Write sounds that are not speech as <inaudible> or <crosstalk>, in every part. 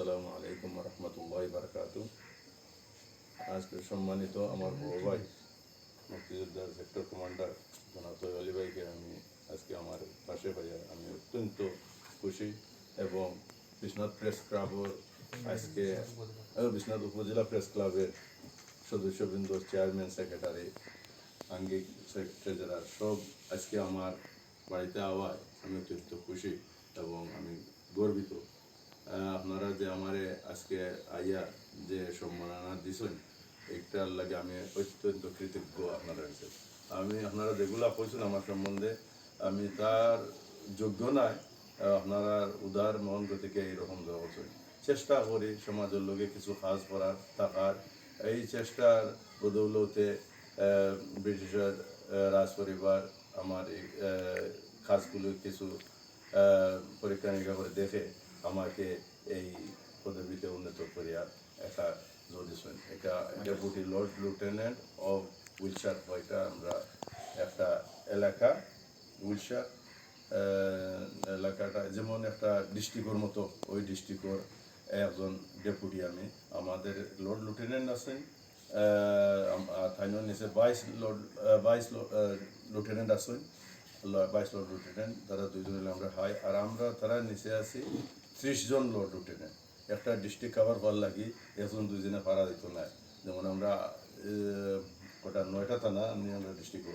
আসসালামু আলাইকুম রহমতুল্লাহ বারকাত আজকে সম্মানিত আমার বড় ভাই, মুক্তিযোদ্ধার সেক্টর কমান্ডার জনাব তৈব আলী ভাইকে আমি আজকে আমার পাশে পাইয়া আমি অত্যন্ত খুশি এবং বিশ্বনাথ প্রেস ক্লাবর আজকে বিশ্বনাথ উপজেলা প্রেস ক্লাবের সদস্যবৃন্দ চেয়ারম্যান সেক্রেটারি আঙ্গিক ট্রেজারার সব আজকে আমার বাড়িতে আওয়ায় আমি অত্যন্ত খুশি এবং আমি গর্বিত আপনারা যে আমারে আজকে আইয়া যে সম্মাননা দিছেন এইটার লাগে আমি অত্যন্ত কৃতজ্ঞ আপনারা কাছে। আমি আপনারা যেগুলা কইছেন আমার সম্বন্ধে আমি তার যোগ্য আহ, আপনারা উদার মন থেকে এইরকম দেওয়া চেষ্টা করি সমাজের লোকে কিছু কাজ করার থাকার। এই চেষ্টার বদৌলতে ব্রিটিশের রাজ পরিবার আমার কাজগুলো কিছু পরীক্ষা নিরীক্ষা করে দেখে আমাকে এই পদবিতে উন্নত করিয়া একটা জড়িয়েছেন এটা deputy lord lieutenant of Wiltshire এটা আমরা একটা এলাকা, উইলশার এলাকাটা, যেমন একটা ডিস্ট্রিক্টর মতো, ওই ডিস্ট্রিক্টর একজন ডেপুটি আমি। আমাদের লর্ড লিউটেন্যান্ট আছেন থাইনের নিচে বাইশ লর্ড বাইশ লিউটেন্যান্ট আছেন বাইশ লর্ড লিউটেন্যান্ট তারা দুইজন আমরা হাই। আর আমরা তারা নিচে আছি ত্রিশ জন লর্ড লিউটেন্যান্ট একটা ডিস্ট্রিক্ট কাভার করার লাগি একজন দুইজনে পারা দিত না। যেমন আমরা ওটা নয়টা থানা নিয়ে আমরা ডিস্ট্রিক্ট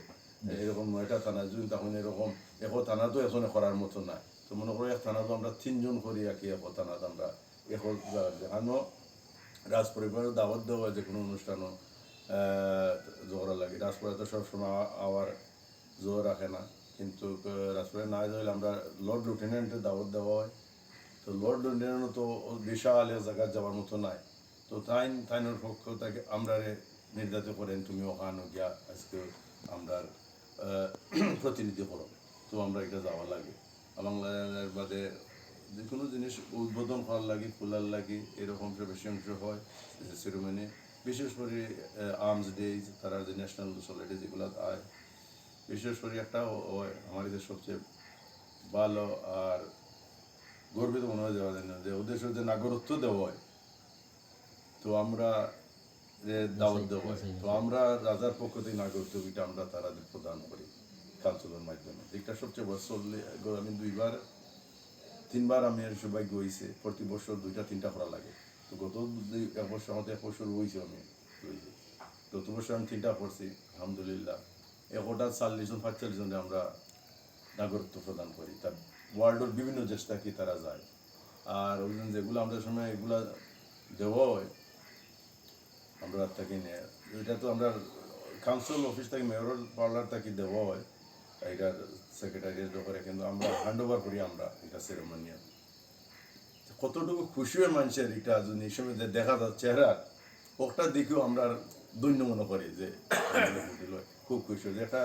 এরকম নয়টা থানা, যদি তখন এরকম একো থানা তো এখনও করার মতো না। তো মনে করো এক থানা তো আমরা তিনজন করি আর কি একো থানাত আমরা। একো যেখানো রাজ পরিবারের দাওয়াত দেওয়া যে কোনো অনুষ্ঠানও জোহরা লাগে। রাজপরিবার তো সবসময় আওয়ার জোর রাখে না। কিন্তু রাজপরিবার না হলে আমরা লর্ড লিউটেন্যান্টের দাওয়াত দেওয়া হয়। তো লর্ড লিউটেন্যান্টও তো বিশাল এক জায়গায় যাওয়ার মতো নাই। তো তাই তাইনের পক্ষ তাকে আমরা নির্যাতিত করেন, তুমি ওখানে গিয়া আজকে আমরা <clears throat> প্রতিনিধি করো। তো আমরা এটা যাওয়া লাগে। বাংলার বাদে যে কোনো জিনিস উদ্বোধন করার লাগে, খোলার লাগে, এরকম বেশি অংশ হয় সেরেমনি বিশেষ করে আর্মস ডে তারা যে ন্যাশনাল সলিডে যেগুলো আয়, বিশেষ করে একটা আমাদের সবচেয়ে ভালো আর গর্বিত মনে হয় যাওয়া যায় না। যে ওদের যে নাগরত্ব দেওয়া হয় তো আমরা যে দাওয়াত দেওয়া হয় তো আমরা রাজার পক্ষ থেকে নাগরিক এটা আমরা তারাদের প্রদান করি কাউন্সিলের মাধ্যমে। এটা সবচেয়ে বড় চললে আমি দুইবার তিনবার আমি এর সৌভাগ্য হয়েছে প্রতি বছর দুইটা তিনটা করা লাগে। তো গত দুই এক বছর আমাদের এক বছর হয়েছে আমি হয়েছে গত বছর আমি তিনটা করছি আলহামদুলিল্লাহ। একটা চাল্লিশ জন পাঁচচল্লিশ জনে আমরা নাগরিকত্ব প্রদান করি। তা ওয়ার্ল্ডের বিভিন্ন দেশ থেকে তারা যায়। আর ওই জন্য যেগুলো আমাদের সময় এগুলা দেওয়া হয়, আমরা তাকে নিয়ে, এটা তো আমরা কাউন্সিল অফিস থেকে মেয়র পার্লার থেকে দেওয়া হয় এটার সেক্রেটারিয়েট করে কিন্তু আমরা হ্যান্ড ওভার করি আমরা এটা সেরেমনিয়াল কতটুকু খুশি হয় মানুষের এটা যদি এই সময় যে দেখা যাচ্ছে চেহারা, ওটা দেখেও আমরা দৈন্য মনে করি যে খুব খুশি হয়। যে একটা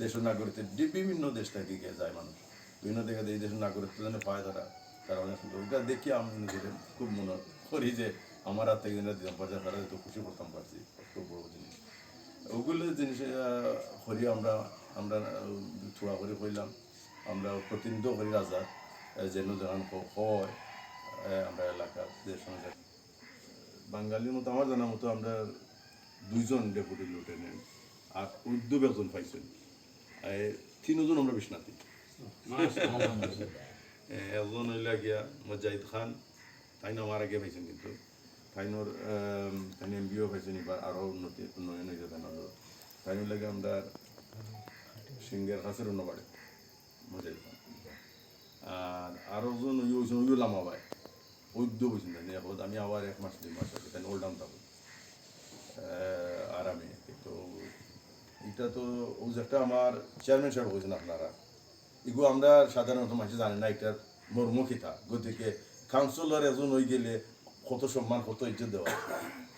দেশের নাগরিকদের বিভিন্ন দেশ থেকে গিয়ে যায় মানুষ। বিভিন্ন যায় এই দেশের নাগরিকত্ব যেন পায় তারা অনেক সুন্দর। এটা দেখি আমি নিজেদের খুব মনে করি যে, আমার হাত থেকে দিতাম পারছে তারা তো খুশি করতাম পারছি খুব বড় জিনিস। ওগুলো জিনিস করি আমরা আমরা থোয়া করে কইলাম। আমরা প্রতিনিধিত্ব করি রাজা যেন যেমন হয় আমরা এলাকার যে সময় বাঙালির মতো, আমার জানার মতো আমরা দুইজন ডেপুটি লিউটেন্যান্ট আর উদ্যোগ একজন পাইছেন। তিনজন আমরা বিশ্বনাথী। একজন হইলা গিয়া মজাহিদ খান তাই আমার আগে পাইছেন কিন্তু তাইনোর তাই এম বিও পাইছেন এবার আরও উন্নতি উন্নয়ন হয়েছে তাইনোর তাই লাগে আমরা সিঙ্গের কাছের অন্য বাড়ি মজাহিদ খান আর আরও জন ওই হয়েছেন ওইও লামা ভাই উদ্যোগ হয়েছেন তাই আমি আবার এক মাস দুই মাস আগে তাই ওল্ড ডাউন থাকব আর আমি কিন্তু এটা তো ওই একটা আমার চেয়ারম্যান সাহেব হয়েছেন আপনারা এগুলো আমরা সাধারণত মানুষ জানে না এটার মর্মুখিতা গতিকে কাউন্সিলর এজন হয়ে গেলে কত সম্মান, কত ইজ্জত দেওয়া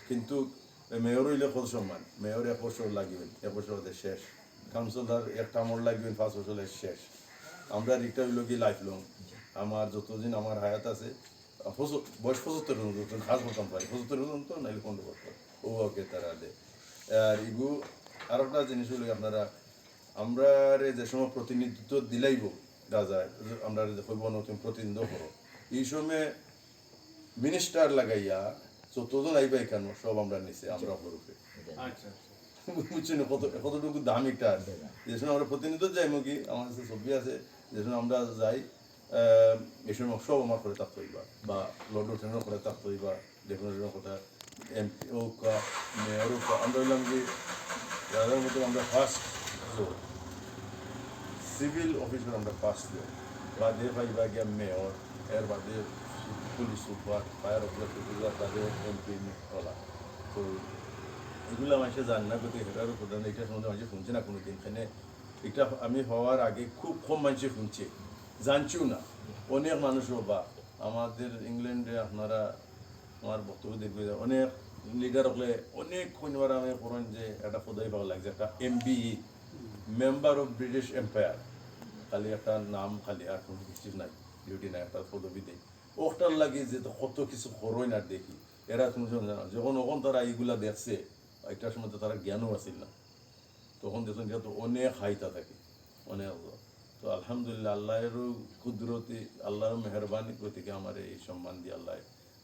কিন্তু মেয়র হইলে কত সম্মান? মেয়র এক বছর লাগবেন, এক বছর শেষ। কাউন্সিলর একটা আমল লাগবেন, পাঁচ বছরের শেষ। আমরা এটা হইল কি লাইফ লং আমার যতদিন আমার হায়াত আছে বয়স পঁচাত্তর পর্যন্ত কাজ করতাম পারি, পঁচাত্তর পর্যন্ত, নাইলে কোনটা করতাম ও ওকে তারা দে আর ইগু আর একটা জিনিস হলো আপনারা আমরা রে যে সময় প্রতিনিধিত্ব দিলাইব রাজা আমরা হইব নতুন প্রতিনিধিত্ব করো। এই সময় মিনিস্টার লাগাইয়া যতজন আইবা এখানে সব আমরা নিচে আমরা গ্রুপে আচ্ছা আচ্ছা। বুঝছেন কত কতটুকু দাম এটা? যে সময় আমরা প্রতিনিধিত্ব যাই মুখী আমার কাছে ছবি আছে যে সময় আমরা যাই এই সময় সব আমার করে তাপ হইবা বা লর্ড ট্রেনের করে তাপ হইবা ডেফিনেশনের কথা এমপি হোক মেয়র হোক আমরা হইলাম কি যাদের মতো আমরা ফার্স্ট সিভিল অফিসার আমরা ফার্স্ট দিও বাদে পাইবা গিয়া মেয়র এর বাদে পুলিশ সুপার ফায়ার অফিসার বাদে এমপি ওলা তো এগুলো মানুষে জান না, কিন্তু এটার প্রধান এটা সম্বন্ধে মানুষ শুনছে না কোনোদিন। এখানে এটা আমি হওয়ার আগে খুব কম মানুষে শুনছে। জানছিও না। অনেক মানুষও বা আমাদের ইংল্যান্ডে আপনারা আমার বক্তব্য দেখবে অনেক লিডার হলে অনেক কইনবার আমি করেন যে একটা পদই ভালো লাগছে, একটা MBE member of British Empire খালি একটা নাম খালি আর কোনো কিছু নাই ডিউটি নাই একটা পদবি দেয় ওটার লাগে যে কত কিছু করই না দেখি এরা সময় জানে। যখন ওখন তারা এইগুলা দেখছে একটার সময় তো তারা জ্ঞানও আসিল না। তখন দেখুন যেহেতু অনেক হাইতা থাকে, অনেক তো আলহামদুলিল্লাহ, আল্লাহেরও কুদরতি, আল্লাহর মেহরবানি, গতিকে আমার এই সম্মান দিয়ে আল্লাহ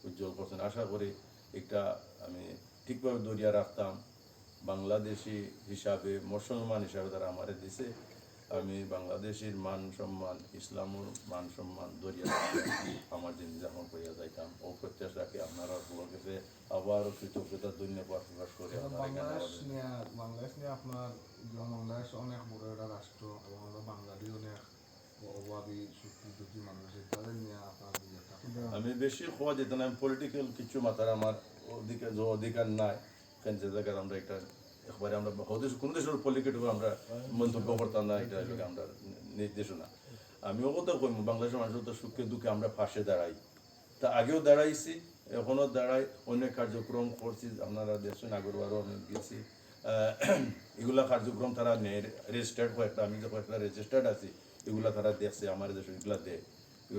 উজ্জ্বল করছেন। আশা করি এটা আমি ঠিকভাবে দরিয়া রাখতাম। বাংলাদেশি হিসাবে মুসলমান হিসাবে তারা আমারে দিছে। আমি বাংলাদেশের মান সম্মান ইসলামের মান সম্মান দরিয়া আমার জিনিস যখন করিয়া যাইতাম। ও প্রত্যাশাকে আপনারা সবার কাছে আবারও কৃতজ্ঞতা ধন্যবাদ প্রকাশ করে বাংলাদেশ নিয়ে আপনার বাংলাদেশ অনেক বড় একটা রাষ্ট্র এবং আমরা বাঙালি অনেক। আমি বেশি হওয়া যেত না পলিটিক্যাল কিছু মাথার আমার অধিকার নাই। কেন যে জায়গায় আমরা একটা একবারে আমরা হতে কোন দেশের পলিটিক্যাল আমরা মন্তব্য করতাম না, এটা আমরা নির্দেশনা। আমিও কথা কই বাংলাদেশের মানুষের তো সুখে দুঃখে আমরা পাশে দাঁড়াই। তা আগেও দাঁড়াইছি এখনও দাঁড়াই, অনেক কার্যক্রম করছি, আপনারা দেখছেন আগরবারও আমি গেছি। এগুলা কার্যক্রম তারা রেজিস্টার্ড কয়েকটা, আমি যে কয়েকটা রেজিস্টার্ড আছি, এগুলা তারা দেখছে, আমার দেশে এগুলা দেয়।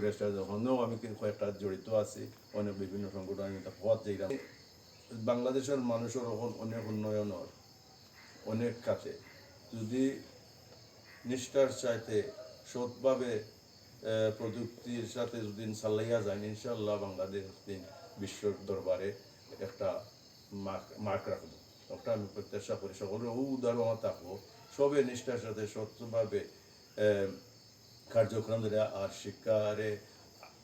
রেজিস্টার যখনও আমি কয়েকটা জড়িত আছি, অনেক বিভিন্ন সংগঠন আমি পথ যাই বাংলাদেশের মানুষের এখন অনেক উন্নয়নের অনেক কাছে যদি নিষ্ঠার চাইতে সৎভাবে প্রযুক্তির সাথে যদি চালাইয়া যায় ইনশাল্লাহ বাংলাদেশ দিন বিশ্বর দরবারে একটা মার্ক রাখব। ওটা আমি প্রত্যাশা করি সকলের ও থাকব সবে নিষ্ঠার সাথে আহ, কার্যক্রম ধরে আর শিক্ষারে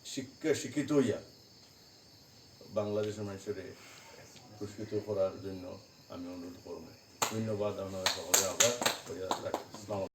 শিক্ষা শিক্ষিত হইয়া বাংলাদেশের মানুষের পুরস্কৃত করার জন্য আমি অনুরোধ করব। ধন্যবাদ আপনার সকলে আবার।